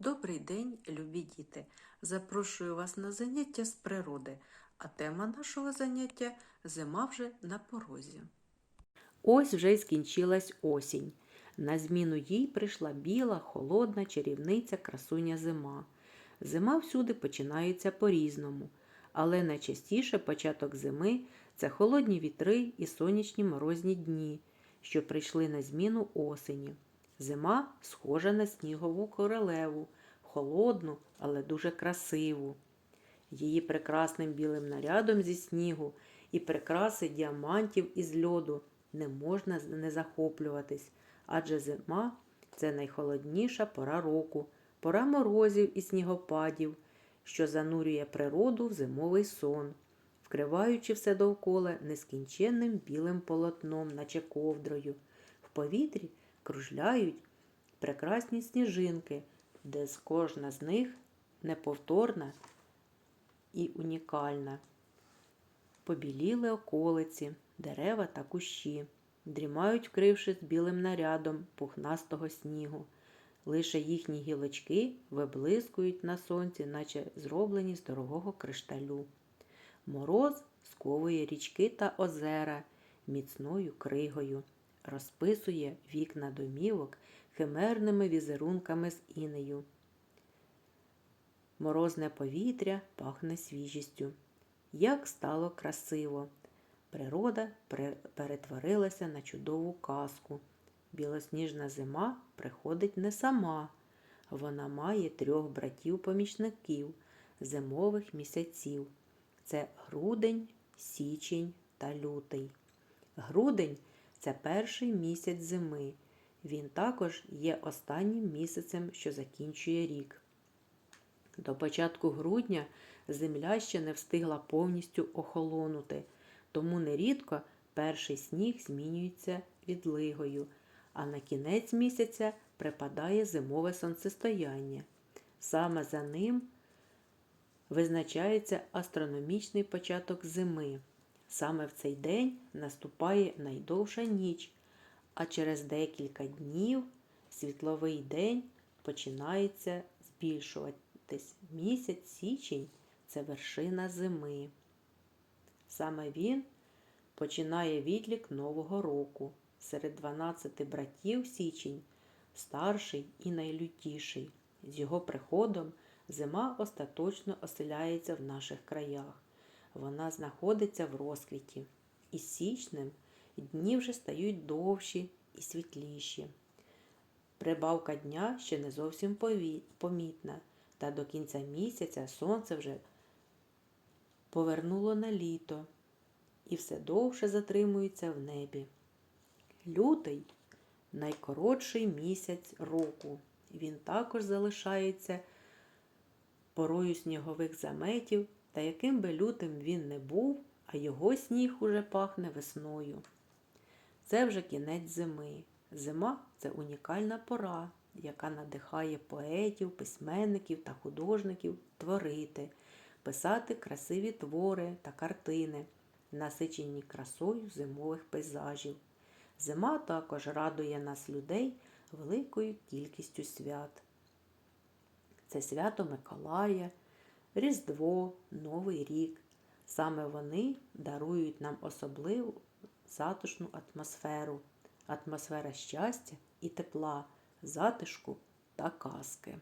Добрий день, любі діти! Запрошую вас на заняття з природи, а тема нашого заняття зима вже на порозі. Ось вже й скінчилась осінь. На зміну їй прийшла біла, холодна чарівниця красуня зима. Зима всюди починається по-різному, але найчастіше початок зими це холодні вітри і сонячні морозні дні, що прийшли на зміну осені. Зима схожа на снігову королеву, холодну, але дуже красиву. Її прекрасним білим нарядом зі снігу і прикраси діамантів із льоду не можна не захоплюватись, адже зима це найхолодніша пора року, пора морозів і снігопадів, що занурює природу в зимовий сон, вкриваючи все довкола нескінченним білим полотном, наче ковдрою. В повітрі кружляють прекрасні сніжинки, де з кожна з них неповторна і унікальна. Побіліли околиці, дерева та кущі, дрімають, вкрившись білим нарядом пухнастого снігу. Лише їхні гілочки виблискують на сонці, наче зроблені з дорогого кришталю. Мороз сковує річки та озера міцною кригою, розписує вікна домівок химерними візерунками з інею. Морозне повітря пахне свіжістю. Як стало красиво! Природа перетворилася на чудову казку. Білосніжна зима приходить не сама. Вона має трьох братів-помічників зимових місяців. Це грудень, січень та лютий. Грудень це перший місяць зими. Він також є останнім місяцем, що закінчує рік. До початку грудня земля ще не встигла повністю охолонути, тому нерідко перший сніг змінюється відлигою, а на кінець місяця припадає зимове сонцестояння. Саме за ним визначається астрономічний початок зими. Саме в цей день наступає найдовша ніч, а через декілька днів світловий день починається збільшуватись. Місяць січень це вершина зими. Саме він починає відлік Нового року. Серед 12 братів січень старший і найлютіший. З його приходом зима остаточно оселяється в наших краях. Вона знаходиться в розквіті. І січнем дні вже стають довші і світліші. Прибавка дня ще не зовсім помітна, та до кінця місяця сонце вже повернуло на літо і все довше затримується в небі. Лютий найкоротший місяць року. Він також залишається порою снігових заметів, та яким би лютим він не був, а його сніг уже пахне весною. Це вже кінець зими. Зима це унікальна пора, яка надихає поетів, письменників та художників творити, писати красиві твори та картини, насичені красою зимових пейзажів. Зима також радує нас людей великою кількістю свят. Це свято Миколая, Різдво, Новий рік. Саме вони дарують нам особливу затишну атмосферу, атмосфера щастя і тепла, затишку та казки.